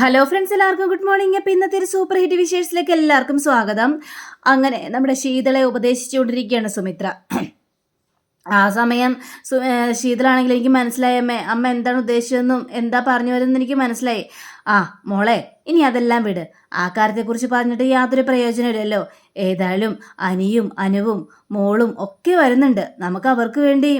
Hello friends എല്ലാവർക്കും good morning അപ്പം ഇന്നത്തെ ഒരു സൂപ്പർ ഹിറ്റ് വിശേഷത്തിലേക്ക് എല്ലാവർക്കും സ്വാഗതം. അങ്ങനെ നമ്മുടെ ശീതളെ ഉപദേശിച്ചുകൊണ്ടിരിക്കുകയാണ് സുമിത്ര. ആ സമയം ശീതളാണെങ്കിൽ എനിക്ക് മനസ്സിലായി അമ്മ അമ്മ എന്താണ് ഉദ്ദേശിച്ചതെന്നും എന്താ പറഞ്ഞു വരുന്നതെന്ന് എനിക്ക് മനസ്സിലായി. ആ മോളെ ഇനി അതെല്ലാം വിട്. ആ കാര്യത്തെക്കുറിച്ച് പറഞ്ഞിട്ട് യാതൊരു പ്രയോജനമില്ലല്ലോ. ഏതായാലും അനിയും അനുവും മോളും ഒക്കെ വരുന്നുണ്ട്. നമുക്ക് അവർക്ക് വേണ്ടി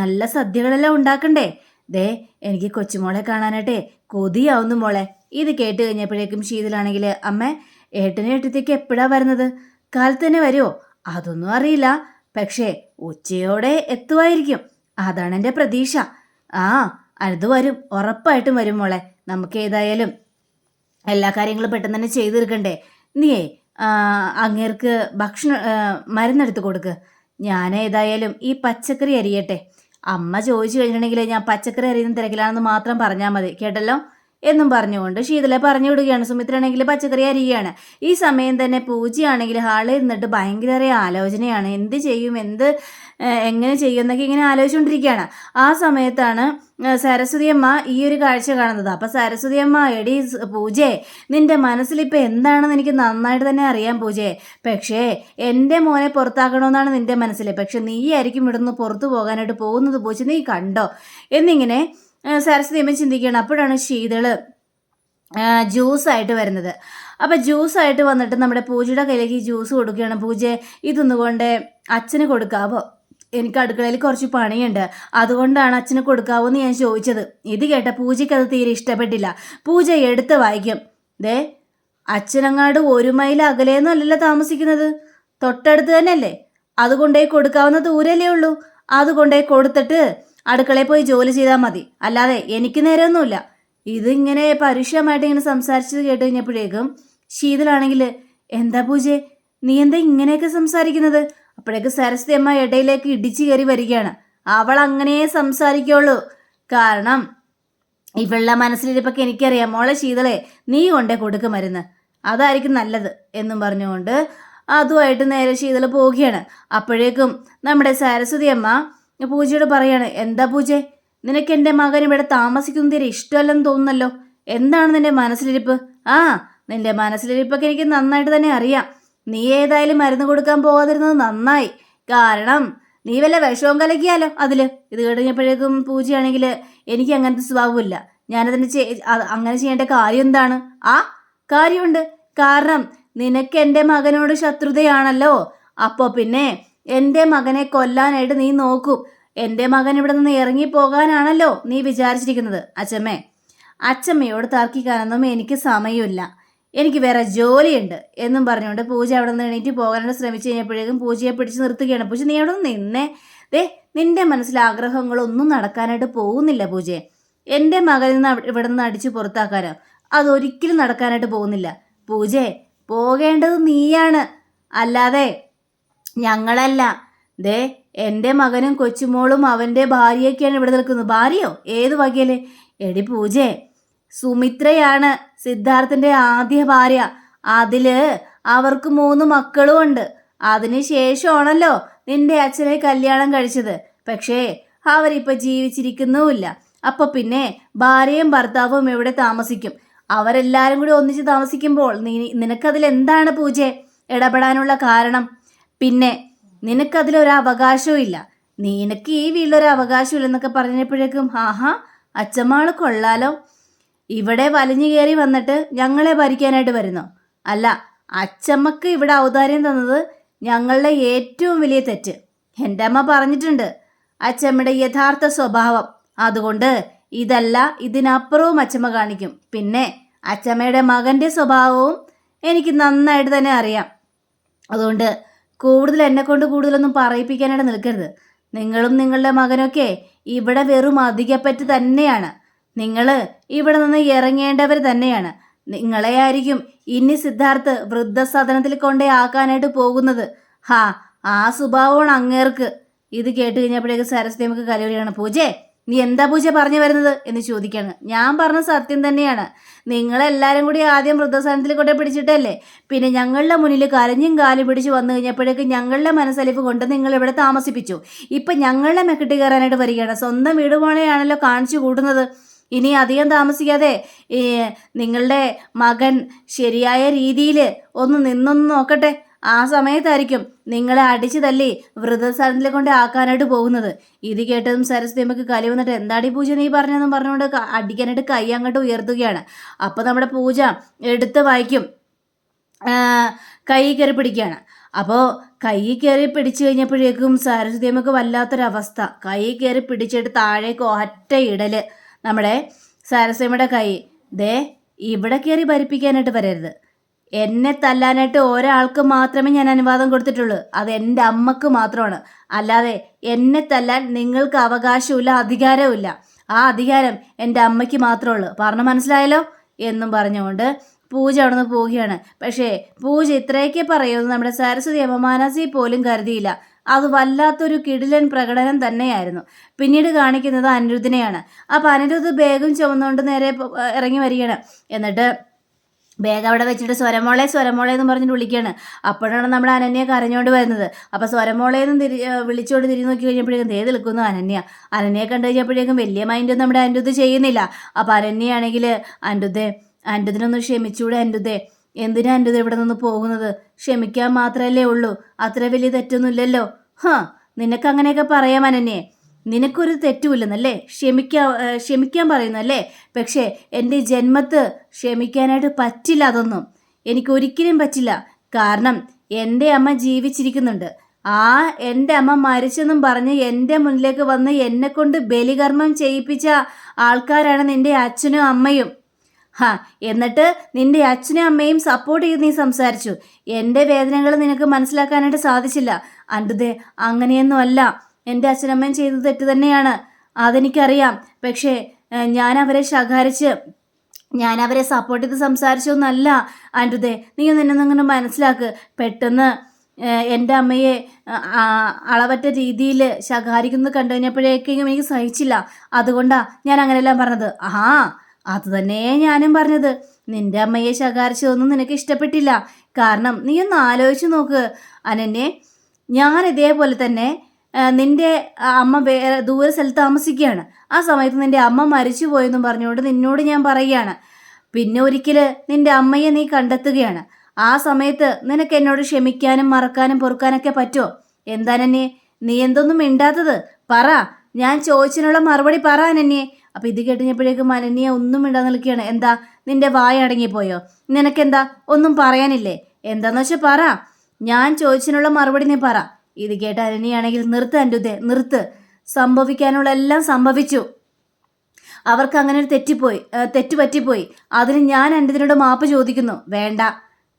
നല്ല സദ്യകളെല്ലാം ഉണ്ടാക്കണ്ടേ? ദേ എനിക്ക് കൊച്ചുമോളെ കാണാനായിട്ടേ കൊതിയാവുന്നു മോളെ. ഇത് കേട്ട് കഴിഞ്ഞപ്പോഴേക്കും ശീതലാണെങ്കിൽ അമ്മ ഏട്ടനെ ഏട്ടത്തേക്ക് എപ്പോഴാ വരുന്നത്? കാലത്ത് തന്നെ വരുമോ അതൊന്നും അറിയില്ല. പക്ഷേ ഉച്ചയോടെ എത്തുമായിരിക്കും. അതാണ് എന്റെ പ്രതീക്ഷ. ആ അത് വരും. ഉറപ്പായിട്ടും വരും മോളെ. നമുക്ക് ഏതായാലും എല്ലാ കാര്യങ്ങളും പെട്ടെന്ന് തന്നെ ചെയ്തു തീർക്കണ്ടേ? നീയേ അങ്ങേർക്ക് ഭക്ഷണം മരുന്നെടുത്ത് കൊടുക്ക്. ഞാൻ ഏതായാലും ഈ പച്ചക്കറി അരിയട്ടെ. അമ്മ ചോദിച്ചു കഴിഞ്ഞിട്ടുണ്ടെങ്കിൽ ഞാൻ പച്ചക്കറി അറിയുന്ന തിരക്കിലാണെന്ന് മാത്രം പറഞ്ഞാൽ മതി. കേട്ടല്ലോ? എന്നും പറഞ്ഞുകൊണ്ട് ശീതല പറഞ്ഞു വിടുകയാണ്. സുമിത്രയാണെങ്കിൽ പച്ചക്കറി അരിയുകയാണ്. ഈ സമയം തന്നെ പൂജയാണെങ്കിൽ ഹാളിൽ ഇരുന്നിട്ട് ഭയങ്കര ആലോചനയാണ്. എന്ത് ചെയ്യും? എന്ത് എങ്ങനെ ചെയ്യും എന്നൊക്കെ ഇങ്ങനെ ആലോചിച്ചുകൊണ്ടിരിക്കുകയാണ്. ആ സമയത്താണ് സരസ്വതിയമ്മ സരസ്വതി അമ്മ ഈ ഒരു കാഴ്ച കാണുന്നത്. അപ്പം സരസ്വതി അമ്മ എടി സ് പൂജയെ നിന്റെ മനസ്സിലിപ്പോൾ എന്താണെന്ന് എനിക്ക് നന്നായിട്ട് തന്നെ അറിയാം പൂജയെ പക്ഷേ എന്റെ മോനെ പുറത്താക്കണമെന്നാണ് നിന്റെ മനസ്സിൽ. പക്ഷെ നീ ആയിരിക്കും ഇവിടുന്ന് പുറത്തു പോകാനായിട്ട് പോകുന്നത് പൂജ. നീ കണ്ടോ? എന്നിങ്ങനെ സരസ്വതി അമ്മ ചിന്തിക്കുകയാണ്. അപ്പോഴാണ് ശീതൾ ജ്യൂസായിട്ട് വരുന്നത്. അപ്പം ജ്യൂസായിട്ട് വന്നിട്ട് നമ്മുടെ പൂജയുടെ കയ്യിലേക്ക് ജ്യൂസ് കൊടുക്കുകയാണ്. പൂജ ഇതൊന്നുകൊണ്ട് അച്ഛന് കൊടുക്കാവോ? എനിക്ക് അടുക്കളയിൽ കുറച്ച് പണിയുണ്ട്. അതുകൊണ്ടാണ് അച്ഛന് കൊടുക്കാവോ എന്ന് ഞാൻ ചോദിച്ചത്. ഇത് കേട്ട പൂജയ്ക്ക് അത് തീരെ ഇഷ്ടപ്പെട്ടില്ല. പൂജ എടുത്ത് വായിക്കും. ദേ അച്ഛനങ്ങാട് ഒരു മൈൽ അകലെയൊന്നും താമസിക്കുന്നത്? തൊട്ടടുത്ത് തന്നെയല്ലേ? അതുകൊണ്ടേ കൊടുക്കാവുന്ന ദൂരല്ലേ ഉള്ളൂ. അതുകൊണ്ടേ കൊടുത്തിട്ട് അടുക്കളയിൽ പോയി ജോലി ചെയ്താൽ മതി. അല്ലാതെ എനിക്ക് നേരമൊന്നുമില്ല ഇതിങ്ങനെ പരുഷമായിട്ട് ഇങ്ങനെ സംസാരിച്ചത് കേട്ട് കഴിഞ്ഞപ്പോഴേക്കും ശീതളാണെങ്കിൽ എന്താ പൂജെ നീ എന്താ ഇങ്ങനെയൊക്കെ സംസാരിക്കുന്നത്? അപ്പോഴേക്ക് സരസ്വതി അമ്മ ഇടയിലേക്ക് ഇടിച്ചു കയറി വരികയാണ്. അവൾ അങ്ങനെ സംസാരിക്കുള്ളൂ. കാരണം ഇവളുടെ മനസ്സിലിരിപ്പൊക്കെ എനിക്കറിയാം. മോളെ ശീതളെ നീ കൊണ്ടേ കൊടുക്ക മരുന്ന്. അതായിരിക്കും നല്ലത് എന്നും പറഞ്ഞുകൊണ്ട് അതുമായിട്ട് നേരെ ശീതള പോവുകയാണ്. അപ്പോഴേക്കും നമ്മുടെ സരസ്വതി അമ്മ പൂജയോട് പറയാണ് എന്താ പൂജേ? നിനക്ക് എന്റെ മകൻ ഇവിടെ താമസിക്കുന്ന തീരെ ഇഷ്ടമല്ലെന്ന് തോന്നുന്നല്ലോ. എന്താണ് നിന്റെ മനസ്സിലിരിപ്പ്? ആ നിന്റെ മനസ്സിലിരിപ്പൊക്കെ എനിക്ക് നന്നായിട്ട് തന്നെ അറിയാം. നീ ഏതായാലും മരുന്ന് കൊടുക്കാൻ പോകാതിരുന്നത് നന്നായി. കാരണം നീ വല്ല വിഷവും കലക്കിയാലോ അതിൽ? ഇത് കഴിഞ്ഞപ്പോഴേക്കും പൂജയാണെങ്കിൽ എനിക്ക് അങ്ങനത്തെ സ്വഭാവമില്ല. ഞാനതിന് ചെ- അങ്ങനെ ചെയ്യേണ്ട കാര്യം എന്താണ്? ആ കാര്യമുണ്ട്. കാരണം നിനക്ക് എന്റെ മകനോട് ശത്രുതയാണല്ലോ. അപ്പോൾ പിന്നെ എന്റെ മകനെ കൊല്ലാനായിട്ട് നീ നോക്കും. എന്റെ മകൻ ഇവിടെ നിന്ന് ഇറങ്ങിപ്പോകാനാണല്ലോ നീ വിചാരിച്ചിരിക്കുന്നത് അച്ഛമ്മേ അച്ഛമ്മയോട് തർക്കിക്കാനൊന്നും എനിക്ക് സമയമില്ല. എനിക്ക് വേറെ ജോലിയുണ്ട് എന്നും പറഞ്ഞുകൊണ്ട് പൂജ അവിടെ നിന്ന് എണീറ്റ് പോകാനായിട്ട് ശ്രമിച്ചു കഴിഞ്ഞപ്പോഴേക്കും പൂജയെ പിടിച്ച് നിർത്തുകയാണ്. പൂജ നീ അവിടെ നിന്ന് നിന്നേ. ദേ നിന്റെ മനസ്സിൽ ആഗ്രഹങ്ങളൊന്നും നടക്കാനായിട്ട് പോകുന്നില്ല പൂജയെ. എന്റെ മകനിൽ നിന്ന് ഇവിടെ നിന്ന് അടിച്ച് പുറത്താക്കാനോ? അതൊരിക്കലും നടക്കാനായിട്ട് പോകുന്നില്ല. പൂജയെ പോകേണ്ടത് നീയാണ്. അല്ലാതെ ഞങ്ങളല്ല. ദേ എന്റെ മകനും കൊച്ചുമോളും അവന്റെ ഭാര്യയൊക്കെയാണ് ഇവിടെ നിൽക്കുന്നത്. ഭാര്യയോ? ഏത് വകയിൽ? എടി പൂജേ സുമിത്രയാണ് സിദ്ധാർത്ഥന്റെ ആദ്യ ഭാര്യ. അതിൽ അവർക്ക് മൂന്ന് മക്കളും ഉണ്ട്. അതിന് ശേഷമാണല്ലോ നിന്റെ അച്ഛനെ കല്യാണം കഴിച്ചത്. പക്ഷേ അവരിപ്പോൾ ജീവിച്ചിരിക്കുന്നുമില്ല. അപ്പോൾ പിന്നെ ഭാര്യയും ഭർത്താവും എവിടെ താമസിക്കും? അവരെല്ലാരും കൂടി ഒന്നിച്ച് താമസിക്കുമ്പോൾ നീ നിനക്കതിൽ എന്താണ് പൂജ ഇടപെടാനുള്ള കാരണം? പിന്നെ നിനക്കതിലൊരു അവകാശവും ഇല്ല നിനക്ക് ഈ വീട്ടിലൊരു അവകാശം ഇല്ലെന്നൊക്കെ പറഞ്ഞപ്പോഴേക്കും ആഹാ അച്ഛമ്മാൾ കൊള്ളാലോ. ഇവിടെ വലിഞ്ഞു കയറി വന്നിട്ട് ഞങ്ങളെ ഭരിക്കാനായിട്ട് വരുന്നു. അല്ല അച്ചമ്മക്ക് ഇവിടെ ഔദാര്യം തന്നത് ഞങ്ങളുടെ ഏറ്റവും വലിയ തെറ്റ്. എന്റെ അമ്മ പറഞ്ഞിട്ടുണ്ട് അച്ചമ്മയുടെ യഥാർത്ഥ സ്വഭാവം. അതുകൊണ്ട് ഇതല്ല ഇതിനപ്പുറവും അച്ചമ്മ കാണിക്കും. പിന്നെ അച്ചമ്മയുടെ മകന്റെ സ്വഭാവവും എനിക്ക് നന്നായിട്ട് തന്നെ അറിയാം. അതുകൊണ്ട് കൂടുതൽ എന്നെ കൊണ്ട് കൂടുതലൊന്നും പറയിപ്പിക്കാനായിട്ട് നിൽക്കരുത്. നിങ്ങളും നിങ്ങളുടെ മകനൊക്കെ ഇവിടെ വെറും അധികപ്പറ്റ് തന്നെയാണ്. നിങ്ങൾ ഇവിടെ നിന്ന് ഇറങ്ങേണ്ടവർ തന്നെയാണ്. നിങ്ങളെ ആയിരിക്കും ഇനി സിദ്ധാർത്ഥ് വൃദ്ധസദനത്തിൽ കൊണ്ടേ ആക്കാനായിട്ട് പോകുന്നത്. ഹാ ആ സ്വഭാവമാണ് അങ്ങേർക്ക്. ഇത് കേട്ട് കഴിഞ്ഞപ്പോഴേക്ക് നമുക്ക് കലവരിയാണ് പൂജേ നീ എന്താ പൂജ പറഞ്ഞു വരുന്നത് എന്ന് ചോദിക്കാണ്. ഞാൻ പറഞ്ഞ സത്യം തന്നെയാണ്. നിങ്ങളെല്ലാവരും കൂടി ആദ്യം വൃദ്ധസ്ഥാനത്തിൽ കൊണ്ടേ പിടിച്ചിട്ടല്ലേ? പിന്നെ ഞങ്ങളുടെ മുന്നിൽ കരഞ്ഞും കാലും പിടിച്ച് വന്നു കഴിഞ്ഞപ്പോഴേക്ക് ഞങ്ങളുടെ മനസ്സലിഫ് കൊണ്ട് നിങ്ങൾ ഇവിടെ താമസിപ്പിച്ചു. ഇപ്പം ഞങ്ങളുടെ മെക്കിട്ട് കയറാനായിട്ട് വരികയാണ്. സ്വന്തം വീട് കാണിച്ചു കൂട്ടുന്നത്. ഇനി അധികം താമസിക്കാതെ നിങ്ങളുടെ മകൻ ശരിയായ രീതിയിൽ ഒന്ന് നിന്നൊന്ന് നോക്കട്ടെ. ആ സമയത്തായിരിക്കും നിങ്ങളെ അടിച്ചു തല്ലി വൃദ്ധസ്ഥാനത്തിൽ കൊണ്ട് ആക്കാനായിട്ട് പോകുന്നത്. ഇത് കേട്ടതും സരസ്വതി അമ്മയ്ക്ക് കലി വന്നിട്ട് എന്താടി പൂജ നീ പറഞ്ഞതെന്നും പറഞ്ഞുകൊണ്ട് അടിക്കാനായിട്ട് കൈ അങ്ങോട്ട് ഉയർത്തുകയാണ്. അപ്പോൾ നമ്മുടെ പൂജ എടുത്ത് വായിക്കും. കൈ കയറി പിടിക്കുകയാണ്. അപ്പോൾ കൈ കയറി പിടിച്ചു കഴിഞ്ഞപ്പോഴേക്കും സരസ്വതി അമ്മയ്ക്ക് വല്ലാത്തൊരവസ്ഥ. കൈ കയറി പിടിച്ചിട്ട് താഴേക്ക് ഒറ്റ ഇടൽ നമ്മുടെ സരസ്വതിയുടെ കൈ. ദേ ഇവിടെ കയറി ഭരിപ്പിക്കാനായിട്ട് വരരുത്. എന്നെ തല്ലാനായിട്ട് ഒരാൾക്ക് മാത്രമേ ഞാൻ അനുവാദം കൊടുത്തിട്ടുള്ളൂ. അത് എന്റെ അമ്മയ്ക്ക് മാത്രമാണ്. അല്ലാതെ എന്നെ തല്ലാൻ നിങ്ങൾക്ക് അവകാശമില്ല അധികാരവുമില്ല. ആ അധികാരം എന്റെ അമ്മയ്ക്ക് മാത്രമേ ഉള്ളൂ. പറഞ്ഞു മനസ്സിലായല്ലോ? എന്നും പറഞ്ഞുകൊണ്ട് പൂജ അവിടെ നിന്ന് പോവുകയാണ്. പക്ഷേ പൂജ ഇത്രയൊക്കെ പറയുമെന്ന് നമ്മുടെ സരസ്വതി അമ്മ പോലും കരുതിയില്ല. അത് വല്ലാത്തൊരു കിടിലൻ പ്രകടനം തന്നെയായിരുന്നു. പിന്നീട് കാണിക്കുന്നത് അനിരുദ്ധിനെയാണ്. അപ്പം അനിരുദ്ധ് ബേഗം ചുമന്നുകൊണ്ട് നേരെ ഇറങ്ങി വരികയാണ്. എന്നിട്ട് ബാഗ് അവിടെ വെച്ചിട്ട് സ്വരമോളെ സ്വരമോളെ എന്ന് പറഞ്ഞിട്ട് വിളിക്കുകയാണ്. അപ്പോഴാണ് നമ്മുടെ അനന്യ കരഞ്ഞുകൊണ്ട് വരുന്നത്. അപ്പോൾ സ്വരമോളെ എന്ന് തിരി വിളിച്ചുകൊണ്ട് തിരിഞ്ഞ് നോക്കി കഴിഞ്ഞപ്പോഴേക്കും ദേ നിൽക്കുന്നു അനന്യ. അനന്യയെ കണ്ടു കഴിഞ്ഞപ്പോഴേക്കും വലിയ മൈൻഡ് നമ്മുടെ അനിരുദ്ധ ചെയ്യുന്നില്ല. അപ്പോൾ അനന്യയാണെങ്കിൽ അനിരുദ്ധേ അനിരുദ്ധിനൊന്ന് ക്ഷമിച്ചൂടെ അനിരുദ്ധേ എന്തിനാ അനിരുദ്ധ ഇവിടെ നിന്ന് പോകുന്നത്? ക്ഷമിക്കാൻ മാത്രമല്ലേ ഉള്ളൂ. അത്ര വലിയ തെറ്റൊന്നുമില്ലല്ലോ. ഹാ നിനക്ക് അങ്ങനെയൊക്കെ പറയാം അനന്യേ. നിനക്കൊരു തെറ്റുമില്ലെന്നല്ലേ ക്ഷമിക്കാ ക്ഷമിക്കാൻ പറയുന്നല്ലേ പക്ഷേ എന്റെ ജന്മത്ത് ക്ഷമിക്കാനായിട്ട് പറ്റില്ല അതൊന്നും. എനിക്ക് ഒരിക്കലും പറ്റില്ല. കാരണം എന്റെ അമ്മ ജീവിച്ചിരിക്കുന്നുണ്ട്. ആ എന്റെ അമ്മ മരിച്ചെന്നും പറഞ്ഞ് എന്റെ മുന്നിലേക്ക് വന്ന് എന്നെ കൊണ്ട് ബലികർമ്മം ചെയ്യിപ്പിച്ച ആൾക്കാരാണ് നിന്റെ അച്ഛനും അമ്മയും. ഹാ എന്നിട്ട് നിന്റെ അച്ഛനും അമ്മയും സപ്പോർട്ട് ചെയ്ത് നീ സംസാരിച്ചു. എന്റെ വേദനകൾ നിനക്ക് മനസ്സിലാക്കാനായിട്ട് സാധിച്ചില്ല. അണ്ടുതേ അങ്ങനെയൊന്നും അല്ല. എന്റെ അച്ഛനമ്മയും ചെയ്തത് തെറ്റ് തന്നെയാണ്. അതെനിക്കറിയാം. പക്ഷേ ഞാൻ അവരെ ശകാരിച്ച് ഞാൻ അവരെ സപ്പോർട്ട് ചെയ്ത് സംസാരിച്ചൊന്നല്ല അൻപതേ നീ ഒന്ന് എന്നെ അങ്ങനെ മനസ്സിലാക്ക്. പെട്ടെന്ന് എന്റെ അമ്മയെ അളവറ്റ രീതിയിൽ ശകാരിക്കുന്നത് കണ്ടു കഴിഞ്ഞപ്പോഴേക്കും എനിക്ക് സഹിച്ചില്ല. അതുകൊണ്ടാണ് ഞാൻ അങ്ങനെയെല്ലാം പറഞ്ഞത്. ആ അത് തന്നെ ഞാനും പറഞ്ഞത്. നിന്റെ അമ്മയെ ശകാരിച്ചതൊന്നും നിനക്ക് ഇഷ്ടപ്പെട്ടില്ല. കാരണം നീ ഒന്ന് ആലോചിച്ച് നോക്ക്. അനന്നെ ഞാൻ ഇതേപോലെ തന്നെ നിന്റെ അമ്മ വേറെ ദൂരെ സ്ഥലത്ത് താമസിക്കുകയാണ്. ആ സമയത്ത് നിന്റെ അമ്മ മരിച്ചു പോയെന്നും പറഞ്ഞുകൊണ്ട് നിന്നോട് ഞാൻ പറയുകയാണ്. പിന്നെ ഒരിക്കൽ നിന്റെ അമ്മയെ നീ കണ്ടെത്തുകയാണ്. ആ സമയത്ത് നിനക്ക് എന്നോട് ക്ഷമിക്കാനും മറക്കാനും പൊറുക്കാനൊക്കെ പറ്റുമോ? എന്താ നന്നെ നീ എന്തൊന്നും മിണ്ടാത്തത്? പറ. ഞാൻ ചോദിച്ചതിനുള്ള മറുപടി പറ നന്നെ അപ്പം ഇത് കേട്ടുകഴിഞ്ഞപ്പോഴേക്കും മലനിയെ ഒന്നും ഇടാൻ നിൽക്കുകയാണ്. എന്താ? നിന്റെ വായ അടങ്ങിപ്പോയോ? നിനക്കെന്താ? ഒന്നും പറയാനില്ലേ? എന്താന്ന് വെച്ചാൽ പറ. ഞാൻ ചോദിച്ചതിനുള്ള മറുപടി നീ പറ. ഇത് കേട്ട അരണിയാണെങ്കിൽ നിർത്ത് അന്റെ നിർത്ത്. സംഭവിക്കാനുള്ള എല്ലാം സംഭവിച്ചു. അവർക്ക് അങ്ങനെ ഒരു തെറ്റിപ്പോയി തെറ്റുപറ്റിപ്പോയി. തെറ്റ് പറ്റിപ്പോയി അതിന് ഞാൻ എന്റെ മാപ്പ് ചോദിക്കുന്നു. വേണ്ട.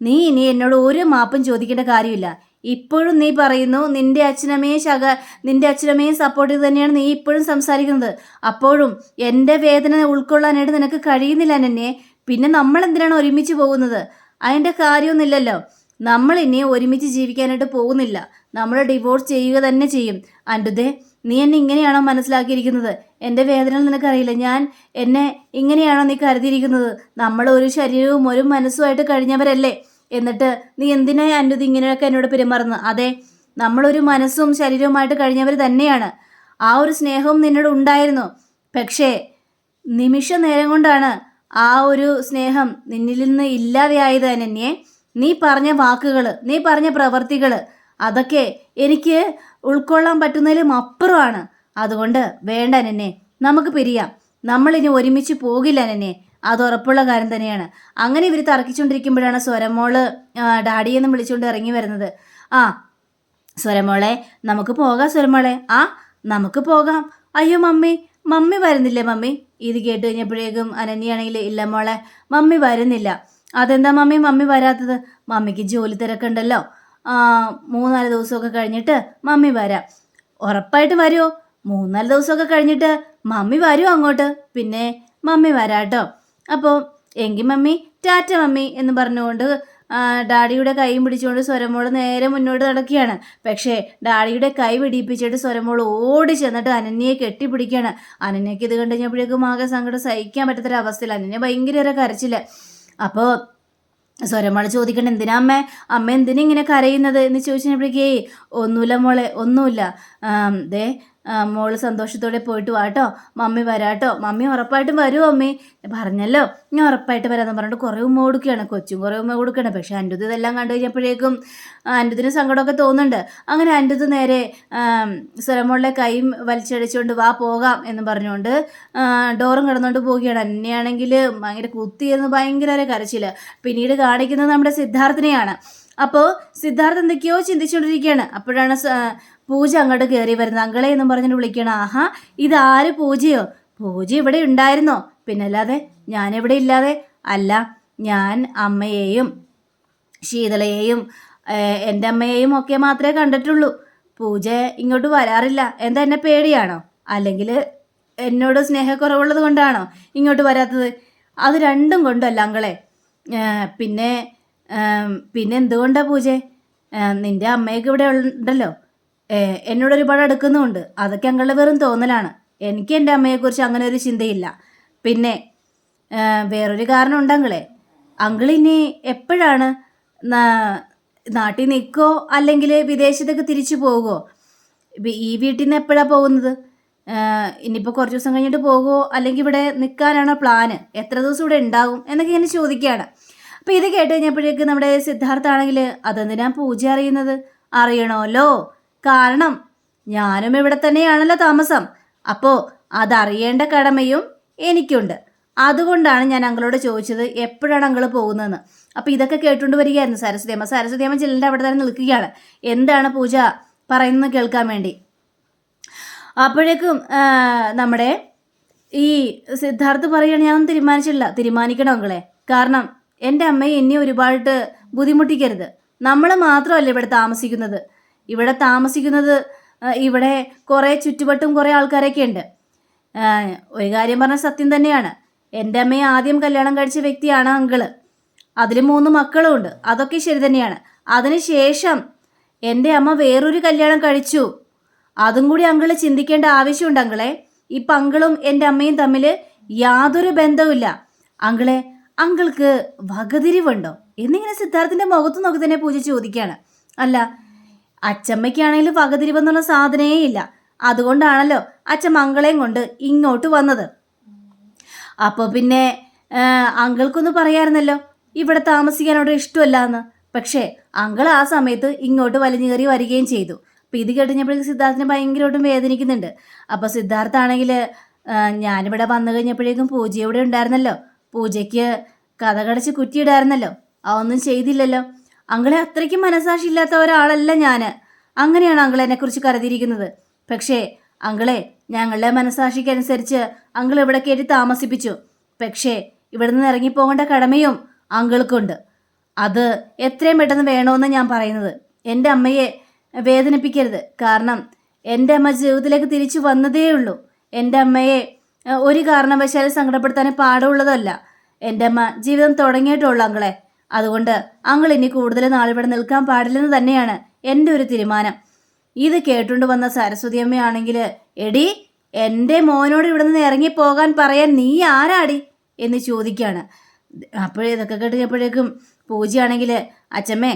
നീ ഇനി എന്നോട് ഒരു മാപ്പും ചോദിക്കേണ്ട കാര്യമില്ല. ഇപ്പോഴും നീ പറയുന്നു നിന്റെ അച്ഛനമ്മയെ ശക നിന്റെ അച്ഛനമ്മയെ സപ്പോർട്ട് ചെയ്ത് തന്നെയാണ് നീ ഇപ്പോഴും സംസാരിക്കുന്നത്. അപ്പോഴും എന്റെ വേദന ഉൾക്കൊള്ളാനായിട്ട് നിനക്ക് കഴിയുന്നില്ല എന്നെ പിന്നെ നമ്മൾ എന്തിനാണ് ഒരുമിച്ച് പോകുന്നത്? അതിന്റെ കാര്യമൊന്നുമില്ലല്ലോ. നമ്മൾ ഇനി ഒരുമിച്ച് ജീവിക്കാനായിട്ട് പോകുന്നില്ല. നമ്മൾ ഡിവോഴ്സ് ചെയ്യുക തന്നെ ചെയ്യും. അൻഡുദേ നീ എന്നെ ഇങ്ങനെയാണോ മനസ്സിലാക്കിയിരിക്കുന്നത്? എന്റെ വേദന നിനക്കറിയില്ല? ഞാൻ എന്നെ ഇങ്ങനെയാണോ നീ കരുതിയിരിക്കുന്നത്? നമ്മൾ ഒരു ശരീരവും ഒരു മനസ്സുമായിട്ട് കഴിഞ്ഞവരല്ലേ? എന്നിട്ട് നീ എന്തിനാ അൻഡുദ് ഇങ്ങനെയൊക്കെ എന്നോട് പെരുമാറുന്നത്? അതെ നമ്മളൊരു മനസ്സും ശരീരവുമായിട്ട് കഴിഞ്ഞവർ തന്നെയാണ്. ആ ഒരു സ്നേഹവും നിന്നോട് ഉണ്ടായിരുന്നു. പക്ഷേ നിമിഷ നേരം കൊണ്ടാണ് ആ ഒരു സ്നേഹം നിന്നിൽ നിന്ന് ഇല്ലാതെയായത് അനന്യെ. നീ പറഞ്ഞ വാക്കുകൾ നീ പറഞ്ഞ പ്രവർത്തികൾ അതൊക്കെ എനിക്ക് ഉൾക്കൊള്ളാൻ പറ്റുന്നതിലും അപ്പുറമാണ്. അതുകൊണ്ട് വേണ്ട നന്നെ നമുക്ക് പിരിയാം. നമ്മളിനി ഒരുമിച്ച് പോകില്ല നന്നെ അത് ഉറപ്പുള്ള കാര്യം തന്നെയാണ്. അങ്ങനെ ഇവർ തർക്കിച്ചുകൊണ്ടിരിക്കുമ്പോഴാണ് സ്വരമോൾ ഡാഡിയെന്ന് വിളിച്ചുകൊണ്ട് ഇറങ്ങി വരുന്നത്. ആ സ്വരമോളെ നമുക്ക് പോകാം സ്വരമോളെ. ആ നമുക്ക് പോകാം. അയ്യോ മമ്മി മമ്മി വരുന്നില്ലേ മമ്മി? ഇത് കേട്ട് കഴിഞ്ഞപ്പോഴേക്കും അനന്യാണെങ്കിൽ ഇല്ല മോളെ മമ്മി വരുന്നില്ല. അതെന്താ മമ്മി മമ്മി വരാത്തത്? മമ്മിക്ക് ജോലി തിരക്കുണ്ടല്ലോ. മൂന്നാൽ ദിവസമൊക്കെ കഴിഞ്ഞിട്ട് മമ്മി വരാം. ഉറപ്പായിട്ട് വരുമോ മൂന്നാൽ ദിവസമൊക്കെ കഴിഞ്ഞിട്ട് മമ്മി വരുമോ അങ്ങോട്ട്? പിന്നെ മമ്മി വരാട്ടോ. അപ്പോൾ എങ്കിൽ മമ്മി ടാറ്റ മമ്മി എന്ന് പറഞ്ഞുകൊണ്ട് ഡാഡിയുടെ കൈയും പിടിച്ചുകൊണ്ട് സ്വരമോൾ നേരെ മുന്നോട്ട് നടക്കുകയാണ്. പക്ഷേ ഡാഡിയുടെ കൈ പിടിപ്പിച്ചിട്ട് സ്വരമോൾ ഓടി ചെന്നിട്ട് അനന്യയെ കെട്ടിപ്പിടിക്കുകയാണ്. അനന്യക്ക് ഇത് കണ്ടുകഴിഞ്ഞപ്പോഴേക്കും ആകെ സങ്കടം സഹിക്കാൻ പറ്റാത്തൊരവസ്ഥയിൽ അനന്യ ഭയങ്കര കരച്ചില്ല അപ്പോൾ സ്വരമോൾ ചോദിക്കണ്ട എന്തിനാ അമ്മ? അമ്മ എന്തിനാ ഇങ്ങനെ കരയുന്നത്? എന്ന് ചോദിച്ചപ്പോഴേക്കേ ഒന്നുമില്ല മോളെ ഒന്നുമില്ല. ദേ മോൾ സന്തോഷത്തോടെ പോയിട്ട് വാട്ടോ. മമ്മി വരാട്ടോ. മമ്മി ഉറപ്പായിട്ടും വരും അമ്മി. പറഞ്ഞല്ലോ ഞാൻ ഉറപ്പായിട്ട് വരാമെന്ന് പറഞ്ഞിട്ട് കുറേ ഉമ്മ കൊടുക്കുകയാണ് കൊച്ചും കുറേ ഉമ്മ കൊടുക്കുകയാണ്. പക്ഷേ അൻഡുത് ഇതെല്ലാം കണ്ടു കഴിഞ്ഞപ്പോഴേക്കും അൻഡുതിന് സങ്കടമൊക്കെ തോന്നുന്നുണ്ട്. അങ്ങനെ അൻഡുത് നേരെ സ്വരമോളിലെ കൈയും വലിച്ചടിച്ചുകൊണ്ട് വാ പോകാം എന്ന് പറഞ്ഞുകൊണ്ട് ഡോറും കിടന്നുകൊണ്ട് പോവുകയാണ്. എന്നെയാണെങ്കിൽ ഭയങ്കര കുത്തിയെന്ന് ഭയങ്കര ഒരു കരച്ചിൽ പിന്നീട് കാണിക്കുന്നത് നമ്മുടെ സിദ്ധാർത്ഥിനെയാണ്. അപ്പോൾ സിദ്ധാർത്ഥ് എന്തൊക്കെയോ ചിന്തിച്ചുകൊണ്ടിരിക്കുകയാണ്. അപ്പോഴാണ് പൂജ അങ്ങോട്ട് കയറി വരുന്നത് അങ്കളെ എന്നും പറഞ്ഞിട്ട് വിളിക്കണം ആഹാ ഇതാര് പൂജയോ? പൂജ ഇവിടെ ഉണ്ടായിരുന്നോ? പിന്നല്ലാതെ ഞാനിവിടെ ഇല്ലാതെ അല്ല. ഞാൻ അമ്മയെയും ശീതളയെയും എന്റെ അമ്മയെയും ഒക്കെ മാത്രമേ കണ്ടിട്ടുള്ളൂ. പൂജ ഇങ്ങോട്ട് വരാറില്ല. എന്താ എന്നെ പേടിയാണോ? അല്ലെങ്കിൽ എന്നോട് സ്നേഹക്കുറവുള്ളത് കൊണ്ടാണോ ഇങ്ങോട്ട് വരാത്തത്? അത് രണ്ടും കൊണ്ടല്ല അങ്കളെ. പിന്നെ പിന്നെ എന്തുകൊണ്ടാണ് പൂജ? നിന്റെ അമ്മയൊക്കെ ഇവിടെ ഉണ്ടല്ലോ. എന്നോട് ഒരുപാട് അടുക്കുന്നുമുണ്ട്. അതൊക്കെ അങ്കളുടെ വെറും തോന്നലാണ്. എനിക്ക് എന്റെ അമ്മയെക്കുറിച്ച് അങ്ങനെ ഒരു ചിന്തയില്ല. പിന്നെ വേറൊരു കാരണം ഉണ്ടങ്ങളെ അങ്കിൾ ഇനി എപ്പോഴാണ് നാട്ടിൽ നിൽക്കോ അല്ലെങ്കിൽ വിദേശത്തേക്ക് തിരിച്ചു പോകുമോ ഈ വീട്ടിൽ നിന്ന് എപ്പോഴാണ് പോകുന്നത്? ഇനിയിപ്പോൾ കുറച്ച് ദിവസം കഴിഞ്ഞിട്ട് പോകുമോ അല്ലെങ്കിൽ ഇവിടെ നിൽക്കാനാണോ പ്ലാന് എത്ര ദിവസം ഇവിടെ ഉണ്ടാകും എന്നൊക്കെ ഇങ്ങനെ ചോദിക്കുകയാണ്. അപ്പോൾ ഇത് കേട്ട് കഴിഞ്ഞപ്പോഴേക്ക് നമ്മുടെ സിദ്ധാർത്ഥ ആണെങ്കിൽ അതെന്തിനാ പൂജ അറിയുന്നത്? അറിയണമല്ലോ. കാരണം ഞാനും ഇവിടെ തന്നെയാണല്ലോ താമസം. അപ്പോൾ അതറിയേണ്ട കടമയും എനിക്കുണ്ട്. അതുകൊണ്ടാണ് ഞാൻ അങ്ങളോട് ചോദിച്ചത് എപ്പോഴാണ് അങ്ങൾ പോകുന്നതെന്ന്. അപ്പോൾ ഇതൊക്കെ കേട്ടുകൊണ്ട് വരികയായിരുന്നു സരസ്വതിയമ്മ സരസ്വതിയമ്മ ചിലന്റെ അവിടെ തന്നെ നിൽക്കുകയാണ്. എന്താണ് പൂജ പറയുന്നത് കേൾക്കാൻ വേണ്ടി. അപ്പോഴേക്കും നമ്മുടെ ഈ സിദ്ധാർത്ഥ് പറയുകയാണ് ഞാനൊന്നും തീരുമാനിച്ചില്ല തീരുമാനിക്കണം അങ്ങളെ കാരണം എന്റെ അമ്മയെ എന്നെ ഒരുപാട് ബുദ്ധിമുട്ടിക്കരുത്. നമ്മൾ മാത്രമല്ല ഇവിടെ താമസിക്കുന്നത്. ഇവിടെ താമസിക്കുന്നത് ഇവിടെ കുറേ ചുറ്റുവട്ടും കുറേ ആൾക്കാരൊക്കെ ഉണ്ട്. ഒരു കാര്യം പറഞ്ഞാൽ സത്യം തന്നെയാണ്. എന്റെ അമ്മയെ ആദ്യം കല്യാണം കഴിച്ച വ്യക്തിയാണ് അങ്കിൾ. അതിൽ മൂന്ന് മക്കളും ഉണ്ട്. അതൊക്കെ ശരി തന്നെയാണ്. അതിനുശേഷം എന്റെ അമ്മ വേറൊരു കല്യാണം കഴിച്ചു. അതും കൂടി അങ്കിൾ ചിന്തിക്കേണ്ട ആവശ്യമുണ്ട് അങ്കിളെ. ഇപ്പം അങ്കിളും എന്റെ അമ്മയും തമ്മിൽ യാതൊരു ബന്ധവുമില്ല. അങ്കിളെ അങ്കിൾക്ക് വകതിരിവുണ്ടോ? എന്നിങ്ങനെ സിദ്ധാർത്ഥിന്റെ മുഖത്ത് നോക്കി തന്നെ പൂജ ചോദിക്കുകയാണ്. അല്ല അച്ചമ്മയ്ക്കാണെങ്കിൽ വകതിരിവെന്നുള്ള സാധനയേ ഇല്ല അതുകൊണ്ടാണല്ലോ അച്ഛൻ മംഗളയും കൊണ്ട് ഇങ്ങോട്ട് വന്നത്. അപ്പോൾ പിന്നെ അങ്കിൾക്കൊന്ന് പറയാമായിരുന്നല്ലോ ഇവിടെ താമസിക്കാനോട് ഇഷ്ടമല്ല എന്ന് പക്ഷേ അങ്കിൾ ആ സമയത്ത് ഇങ്ങോട്ട് വലിഞ്ഞു കയറി വരികയും ചെയ്തു. അപ്പോൾ ഇത് കേട്ടുകഴിഞ്ഞപ്പോഴേക്ക് സിദ്ധാർത്ഥിനെ ഭയങ്കരമായിട്ടും വേദനിക്കുന്നുണ്ട്. അപ്പോൾ സിദ്ധാർത്ഥ ആണെങ്കിൽ ഞാനിവിടെ വന്നു കഴിഞ്ഞപ്പോഴേക്കും പൂജ ഇവിടെ ഉണ്ടായിരുന്നല്ലോ. പൂജയ്ക്ക് കഥ കടച്ച് കുറ്റിയിടായിരുന്നല്ലോ. അതൊന്നും ചെയ്തില്ലല്ലോ. അങ്ങളെ അത്രയ്ക്കും മനസാക്ഷിയില്ലാത്ത ഒരാളല്ല ഞാൻ അങ്ങനെയാണ് അങ്കിൾ എന്നെക്കുറിച്ച് കരുതിയിരിക്കുന്നത്. പക്ഷേ അങ്കിളെ ഞങ്ങളുടെ മനസാക്ഷിക്കനുസരിച്ച് അങ്കിൾ ഇവിടെ കയറ്റി താമസിപ്പിച്ചു. പക്ഷേ ഇവിടെ നിന്ന് ഇറങ്ങിപ്പോകേണ്ട കടമയും അങ്കിൾക്കുണ്ട്. അത് എത്രയും പെട്ടെന്ന് വേണമെന്ന് ഞാൻ പറയുന്നത്. എന്റെ അമ്മയെ വേദനിപ്പിക്കരുത്. കാരണം എന്റെ അമ്മ ജീവിതത്തിലേക്ക് തിരിച്ചു വന്നതേ ഉള്ളൂ. എന്റെ അമ്മയെ ഒരു കാരണവശാലും സങ്കടപ്പെടുത്താൻ പാടുള്ളതല്ല. എന്റെ അമ്മ ജീവിതം തുടങ്ങിയിട്ടുള്ളൂ അങ്ങളെ അതുകൊണ്ട് അങ്ങൾ ഇനി കൂടുതൽ നാളിവിടെ നിൽക്കാൻ പാടില്ലെന്ന് തന്നെയാണ് എന്റെ ഒരു തീരുമാനം. ഇത് കേട്ടുകൊണ്ട് വന്ന സരസ്വതി അമ്മയാണെങ്കിൽ എടി എന്റെ മോനോട് ഇവിടെ നിന്ന് ഇറങ്ങിപ്പോകാൻ പറയാൻ നീ ആരാടി? എന്ന് ചോദിക്കുകയാണ്. അപ്പോഴേ ഇതൊക്കെ കേട്ടപ്പോഴേക്കും പൂജയാണെങ്കിൽ അച്ഛമ്മേ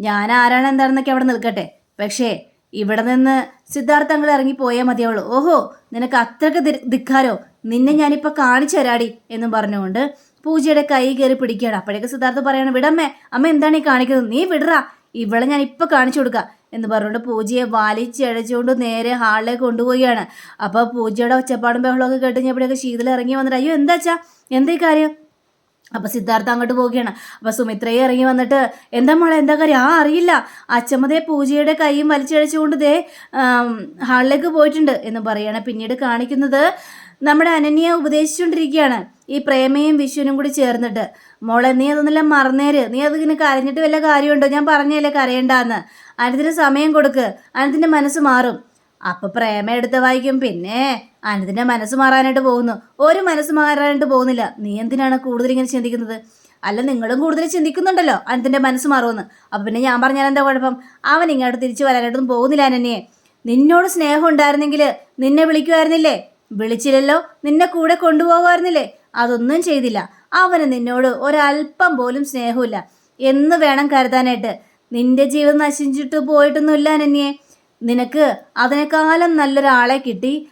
ഞാൻ ആരാണ് എന്താണെന്നൊക്കെ അവിടെ നിൽക്കട്ടെ. പക്ഷേ ഇവിടെ നിന്ന് സിദ്ധാർത്ഥ ഇറങ്ങി പോയാൽ മതിയാവുള്ളൂ. ഓഹോ നിനക്ക് അത്രയ്ക്ക് ധിക്കാരോ? നിന്നെ ഞാനിപ്പോൾ കാണിച്ചു തരാടി എന്നും പറഞ്ഞുകൊണ്ട് പൂജയുടെ കൈ കയറി പിടിക്കുകയാണ്. അപ്പോഴേക്ക് സിദ്ധാർത്ഥ പറയാണ് വിടമ്മേ അമ്മ എന്താണ് ഈ കാണിക്കുന്നത്? നീ വിടറാ. ഇവളെ ഞാൻ ഇപ്പൊ കാണിച്ചു കൊടുക്കുക എന്ന് പറഞ്ഞുകൊണ്ട് പൂജയെ വലിച്ചഴച്ചുകൊണ്ട് നേരെ ഹാളിലേക്ക് കൊണ്ടുപോവുകയാണ്. അപ്പോൾ പൂജയുടെ ഒച്ചപ്പാടും ബഹളമൊക്കെ കേട്ട് കഴിഞ്ഞപ്പോഴേക്ക് ശീതൾ ഇറങ്ങി വന്നിട്ട് അയ്യോ എന്താ വെച്ചാ എന്തേ കാര്യം? അപ്പൊ സിദ്ധാർത്ഥ അങ്ങോട്ട് പോവുകയാണ്. അപ്പൊ സുമിത്രയെ ഇറങ്ങി വന്നിട്ട് എന്താ മോളെ എന്താ കാര്യം? ആ അറിയില്ല. അച്ചമ്മതേ പൂജയുടെ കൈയും വലിച്ചഴച്ചുകൊണ്ട് ദേ ഹാളിലേക്ക് പോയിട്ടുണ്ട്. എന്ന് പറയാണ്. പിന്നീട് കാണിക്കുന്നത് നമ്മുടെ അനന്യ ഉപദേശിച്ചുകൊണ്ടിരിക്കുകയാണ്. ഈ പ്രേമയും വിഷുവിനും കൂടി ചേർന്നിട്ട്. മോളെ നീ അതൊന്നെല്ലാം മറന്നേര്. നീ അതിങ്ങനെ കരഞ്ഞിട്ട് വല്ല കാര്യമുണ്ടോ? ഞാൻ പറഞ്ഞല്ലേ കരയണ്ടാന്ന്. അനത്തിന് സമയം കൊടുക്ക്. അനത്തിന്റെ മനസ്സ് മാറും. അപ്പൊ പ്രേമ എടുത്ത് വായിക്കും. പിന്നെ അനന്തിന്റെ മനസ്സ് മാറാനായിട്ട് പോകുന്നു. ഒരു മനസ്സ് മാറാനായിട്ട് പോകുന്നില്ല. നീ എന്തിനാണ് കൂടുതൽ ഇങ്ങനെ ചിന്തിക്കുന്നത്? അല്ല നിങ്ങളും കൂടുതൽ ചിന്തിക്കുന്നുണ്ടല്ലോ അനത്തിന്റെ മനസ്സ് മാറുമെന്ന്. അപ്പൊ പിന്നെ ഞാൻ പറഞ്ഞാൽ എന്താ കുഴപ്പം? അവൻ ഇങ്ങോട്ട് തിരിച്ചു വരാനായിട്ടൊന്നും പോകുന്നില്ല അനന്യെ നിന്നോട് സ്നേഹം ഉണ്ടായിരുന്നെങ്കിൽ നിന്നെ വിളിക്കുമായിരുന്നില്ലേ? വിളിച്ചില്ലല്ലോ? നിന്നെ കൂടെ കൊണ്ടുപോകാറുന്നില്ലേ? അതൊന്നും ചെയ്തില്ല. അവന് നിന്നോട് ഒരല്പം പോലും സ്നേഹമില്ല. എന്ന് വേണം കരുതാനായിട്ട്. നിന്റെ ജീവിതം നശിച്ചിട്ട് പോയിട്ടൊന്നുമില്ല അനന്യെ. നിനക്ക് അതിനേക്കാളും നല്ലൊരാളെ കിട്ടി.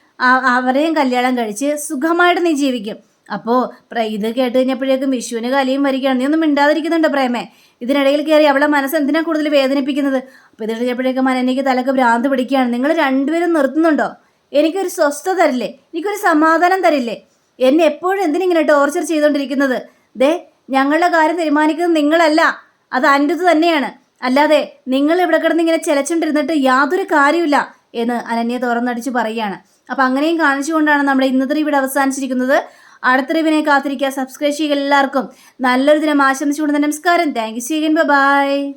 അവരെയും കല്യാണം കഴിച്ച് സുഖമായിട്ട് നീ ജീവിക്കും. അപ്പോൾ ഇത് കേട്ട് കഴിഞ്ഞപ്പോഴേക്കും വിഷുവിന് കലിയും വരികയാണ്. നീ ഒന്നും മിണ്ടാതിരിക്കുന്നുണ്ടോ പ്രേമേ? ഇതിനിടയിൽ കയറി അവളെ മനസ്സ് എന്തിനാണ് കൂടുതൽ വേദനിപ്പിക്കുന്നത്? അപ്പോൾ ഇത് കഴിഞ്ഞപ്പോഴേക്കും അനന്യക്ക് തലക്ക് ഭ്രാന്ത് പിടിക്കുകയാണ്. നിങ്ങൾ രണ്ടുപേരും നിർത്തുന്നുണ്ടോ? എനിക്കൊരു സ്വസ്ഥത തരില്ലേ? എനിക്കൊരു സമാധാനം തരില്ലേ? എന്നെ എപ്പോഴും എന്തിനിങ്ങനെ ടോർച്ചർ ചെയ്തുകൊണ്ടിരിക്കുന്നത് ദേ ഞങ്ങളുടെ കാര്യം തീരുമാനിക്കുന്നത് നിങ്ങളല്ല. അത് അനിരുദ്ധ തന്നെയാണ്. അല്ലാതെ നിങ്ങൾ ഇവിടെ കിടന്ന് ഇങ്ങനെ ചിലച്ചുകൊണ്ടിരുന്നിട്ട് യാതൊരു കാര്യമില്ല എന്ന് അനന്യ തുറന്നടിച്ച് പറയുകയാണ്. അപ്പം അങ്ങനെയും കാണിച്ചുകൊണ്ടാണ് നമ്മുടെ ഇന്നത്തെ ഇവിടെ അവസാനിച്ചിരിക്കുന്നത്. അടുത്ത റിവിനെ കാത്തിരിക്കുക. സബ്സ്ക്രൈബ് ചെയ്യുക എല്ലാവർക്കും. നല്ലൊരു ദിനം ആശംസിച്ചുകൊണ്ട് നമസ്കാരം. Thank you by